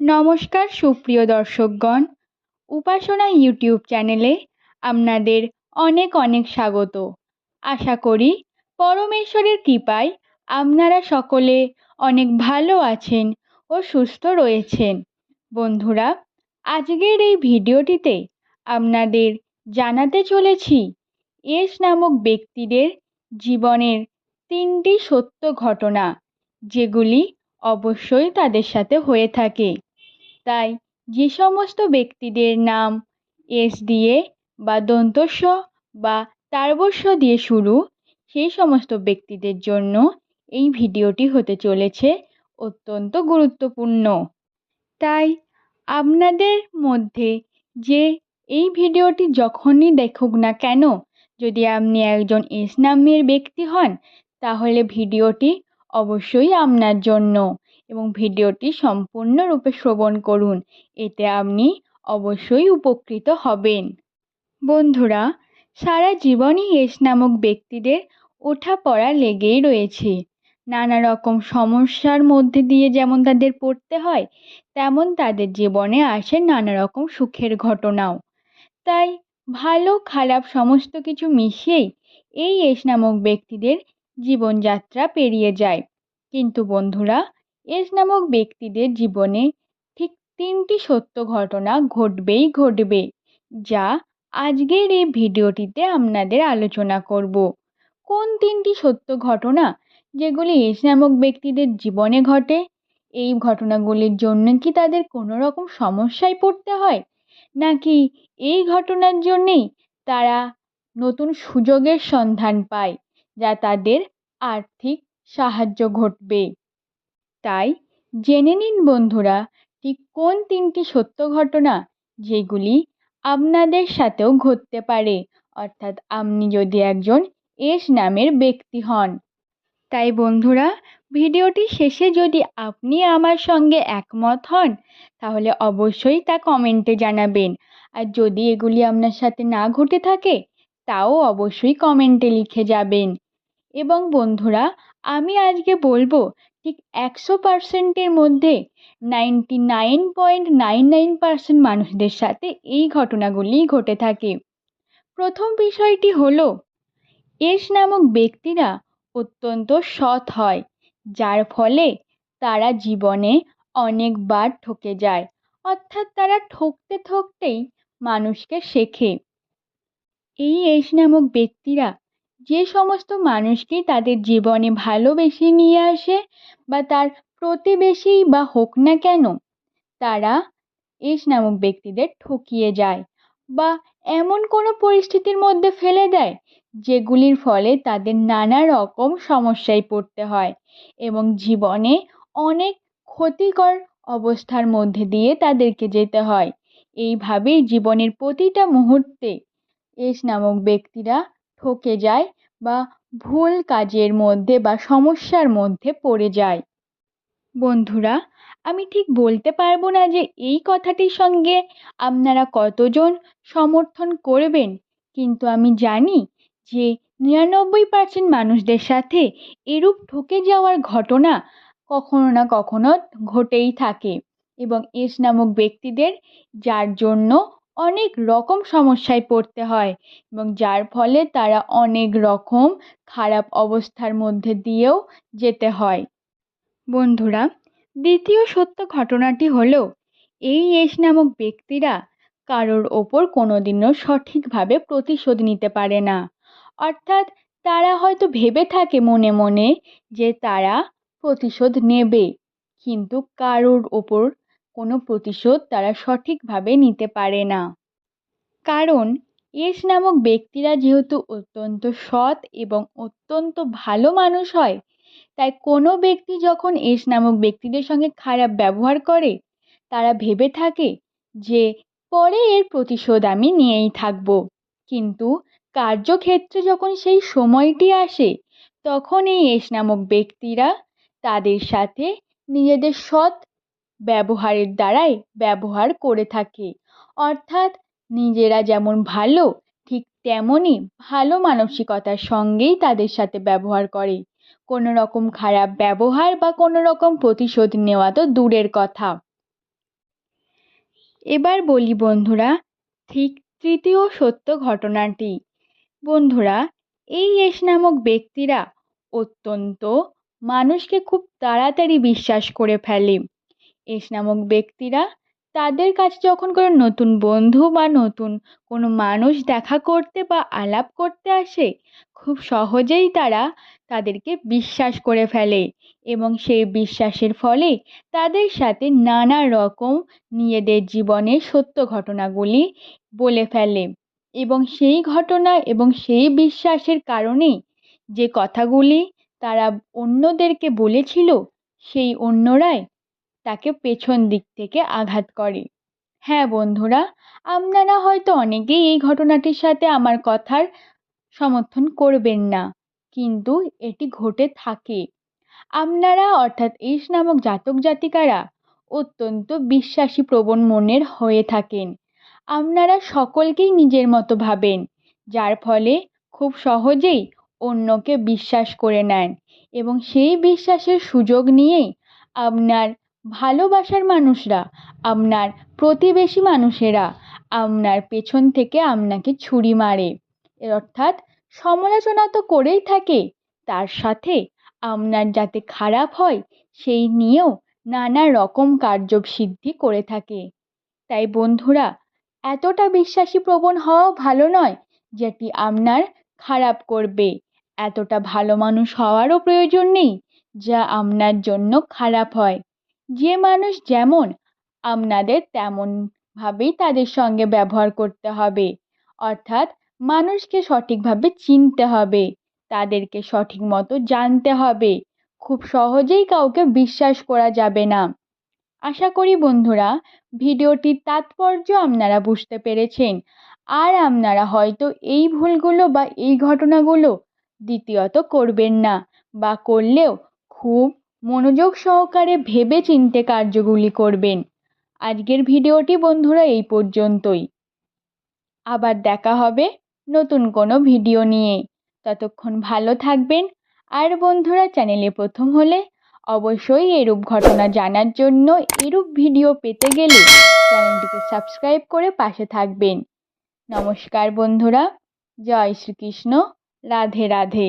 নমস্কার সুপ্রিয় দর্শকগণ। উপাসনা ইউটিউব চ্যানেলে আপনাদের অনেক অনেক স্বাগত। আশা করি পরমেশ্বরের কৃপায় আপনারা সকলে অনেক ভালো আছেন ও সুস্থ রয়েছেন। বন্ধুরা, আজকের এই ভিডিওটিতে আপনাদের জানাতে চলেছি এস নামক ব্যক্তিদের জীবনের তিনটি সত্য ঘটনা, যেগুলি অবশ্যই তাদের সাথে হয়ে থাকে। তাই যে সমস্ত ব্যক্তিদের নাম এস দিয়ে বা দন্তস্ব বা তারবস্য দিয়ে শুরু, সেই সমস্ত ব্যক্তিদের জন্য এই ভিডিওটি হতে চলেছে অত্যন্ত গুরুত্বপূর্ণ। তাই আপনাদের মধ্যে যে এই ভিডিওটি যখনই দেখুক না কেন, যদি আপনি একজন এস নামের ব্যক্তি হন, তাহলে ভিডিওটি অবশ্যই আপনার জন্য এবং ভিডিওটি সম্পূর্ণরূপে শ্রবণ করুন। এতে আপনি অবশ্যই উপকৃত হবেন। বন্ধুরা, সারা জীবনই এস নামক ব্যক্তিদের ওঠা পড়া লেগেই রয়েছে। নানা রকম সমস্যার মধ্যে দিয়ে যেমন তাদের পড়তে হয়, তেমন তাদের জীবনে আসে নানা রকম সুখের ঘটনাও। তাই ভালো, খারাপ সমস্ত কিছু মিশিয়েই এই এস নামক ব্যক্তিদের জীবনযাত্রা পেরিয়ে যায়। কিন্তু বন্ধুরা এস নামক ব্যক্তিদের জীবনে ঠিক তিনটি সত্য ঘটনা ঘটবেই ঘটবে, যা আজকের এই ভিডিওটিতে আপনাদের আলোচনা করব। কোন তিনটি সত্য ঘটনা যেগুলি এস নামক ব্যক্তিদের জীবনে ঘটে, এই ঘটনাগুলির জন্য কি তাদের কোনো রকম সমস্যায় পড়তে হয়, নাকি এই ঘটনার জন্যেই তারা নতুন সুযোগের সন্ধান পায়, যা তাদের আর্থিক সাহায্য ঘটবে? তাই জেনে নিন বন্ধুরা, ঠিক কোন তিনটি সত্য ঘটনা যেগুলি আপনাদের সাথেও ঘটতে পারে? অর্থাৎ আপনি যদি একজন এস নামের ব্যক্তি হন। তাই বন্ধুরা, ভিডিওটি শেষে যদি আপনি আমার সঙ্গে একমত হন, তাহলে অবশ্যই তা কমেন্টে জানাবেন। আর যদি এগুলি আপনার সাথে না ঘটে থাকে, তাও অবশ্যই কমেন্টে লিখে যাবেন। এবং বন্ধুরা, আমি আজকে বলব ঠিক একশো পার্সেন্টের মধ্যে ninety nine point nine nine percent মানুষদের সাথে এই ঘটনাগুলিই ঘটে থাকে। প্রথম বিষয়টি হলো, এস নামক ব্যক্তিরা অত্যন্ত সৎ হয়, যার ফলে তারা জীবনে অনেকবার ঠকে যায়, অর্থাৎ তারা ঠকতে ঠকতেই মানুষকে শেখে। এই এস নামক ব্যক্তিরা যে সমস্ত মানুষকে তাদের জীবনে ভালোবেসে নিয়ে আসে বা তার প্রতিবেশী বা হোক না কেন, তারা এস নামক ব্যক্তিদের ঠকিয়ে যায় বা এমন কোনো পরিস্থিতির মধ্যে ফেলে দেয় যেগুলির ফলে তাদের নানা রকম সমস্যায় পড়তে হয় এবং জীবনে অনেক ক্ষতিকর অবস্থার মধ্যে দিয়ে তাদেরকে যেতে হয়। এইভাবেই জীবনের প্রতিটা মুহূর্তে এস নামক ব্যক্তিরা ঠকে যায় বা ভুল কাজের মধ্যে বা সমস্যার মধ্যে পড়ে যায়। বন্ধুরা, আমি ঠিক বলতে পারব না যে এই কথাটির সঙ্গে আপনারা কতজন সমর্থন করবেন, কিন্তু আমি জানি যে নিরানব্বই পার্সেন্ট মানুষদের সাথে এরূপ ঠকে যাওয়ার ঘটনা কখনো না কখনো ঘটেই থাকে এবং এস নামক ব্যক্তিদের যার জন্য অনেক রকম সমস্যায় পড়তে হয় এবং যার ফলে তারা অনেক রকম খারাপ অবস্থার মধ্যে দিয়েও যেতে হয়। বন্ধুরা, দ্বিতীয় সত্য ঘটনাটি হলো, এই এস নামক ব্যক্তিরা কারোর ওপর কোনোদিনও সঠিকভাবে প্রতিশোধ নিতে পারে না। অর্থাৎ তারা হয়তো ভেবে থাকে মনে মনে যে তারা প্রতিশোধ নেবে, কিন্তু কারোর ওপর কোনো প্রতিশোধ তারা সঠিকভাবে নিতে পারে না। কারণ, এস নামক ব্যক্তিরা যেহেতু অত্যন্ত সৎ এবং অত্যন্ত ভালো মানুষ হয়, তাই কোনো ব্যক্তি যখন এস নামক ব্যক্তিদের সঙ্গে খারাপ ব্যবহার করে, তারা ভেবে থাকে যে, পরে এর প্রতিশোধ আমি নিয়েই থাকব। কিন্তু কার্যক্ষেত্রে যখন সেই সময়টি আসে, তখন এই এস নামক ব্যক্তিরা তাদের সাথে নিজেদের সৎ ব্যবহারের দ্বারাই ব্যবহার করে থাকে। অর্থাৎ নিজেরা যেমন ভালো, ঠিক তেমনই ভালো মানসিকতার সঙ্গেই তাদের সাথে ব্যবহার করে। কোনো রকম খারাপ ব্যবহার বা কোনো রকম প্রতিশোধ নেওয়া তো দূরের কথা। এবার বলি বন্ধুরা, ঠিক তৃতীয় সত্য ঘটনাটি। বন্ধুরা, এই এস নামক ব্যক্তিরা অত্যন্ত মানুষকে খুব তাড়াতাড়ি বিশ্বাস করে ফেলে। এস নামক ব্যক্তিরা তাদের কাছে যখন কোনো নতুন বন্ধু বা নতুন কোনো মানুষ দেখা করতে বা আলাপ করতে আসে, খুব সহজেই তারা তাদেরকে বিশ্বাস করে ফেলে এবং সেই বিশ্বাসের ফলে তাদের সাথে নানা রকম নিজেদের জীবনের সত্য ঘটনাগুলি বলে ফেলে এবং সেই ঘটনা এবং সেই বিশ্বাসের কারণেই যে কথাগুলি তারা অন্যদেরকে বলেছিল, সেই অন্যরাই তাকে পেছন দিক থেকে আঘাত করে। হ্যাঁ বন্ধুরা, আপনারা হয়তো অনেকেই এই ঘটনাটির সাথে আমার কথার সমর্থন করবেন না, কিন্তু এটি ঘটে থাকে। আপনারা অর্থাৎ এস নামক জাতক জাতিকারা অত্যন্ত বিশ্বাসী প্রবণ মনের হয়ে থাকেন। আপনারা সকলকেই নিজের মতো ভাবেন, যার ফলে খুব সহজেই অন্যকে বিশ্বাস করে নেন এবং সেই বিশ্বাসের সুযোগ নিয়েই আপনার ভালোবাসার মানুষরা, আপনার প্রতিবেশী মানুষেরা, আপনার পেছন থেকে আপনাকে ছুরি মারে। অর্থাৎ সমালোচনা তো করেই থাকে, তার সাথে আপনার যাতে খারাপ হয়, সেই নিয়েও নানা রকম কার্যসিদ্ধি করে থাকে। তাই বন্ধুরা, এতটা বিশ্বাসী প্রবণ হওয়া ভালো নয় যেটি আপনার খারাপ করবে। এতটা ভালো মানুষ হওয়ারও প্রয়োজন নেই যা আপনার জন্য খারাপ হয়। যে মানুষ যেমন, আপনাদের তেমনভাবেই তাদের সঙ্গে ব্যবহার করতে হবে। অর্থাৎ মানুষকে সঠিকভাবে চিনতে হবে, তাদেরকে সঠিক মতো জানতে হবে। খুব সহজেই কাউকে বিশ্বাস করা যাবে না। আশা করি বন্ধুরা, ভিডিওটির তাৎপর্য আপনারা বুঝতে পেরেছেন। আর আপনারা হয়তো এই ভুলগুলো বা এই ঘটনাগুলো দ্বিতীয়ত করবেন না বা করলেও খুব মনোযোগ সহকারে ভেবে চিনতে কার্যগুলি করবেন। আজকের ভিডিওটি বন্ধুরা এই পর্যন্তই। আবার দেখা হবে নতুন কোনো ভিডিও নিয়ে। ততক্ষণ ভালো থাকবেন। আর বন্ধুরা চ্যানেলে প্রথম হলে অবশ্যই এরূপ ঘটনা জানার জন্য এরূপ ভিডিও পেতে গেলে চ্যানেলটিকে সাবস্ক্রাইব করে পাশে থাকবেন। নমস্কার বন্ধুরা। জয় শ্রীকৃষ্ণ। রাধে রাধে।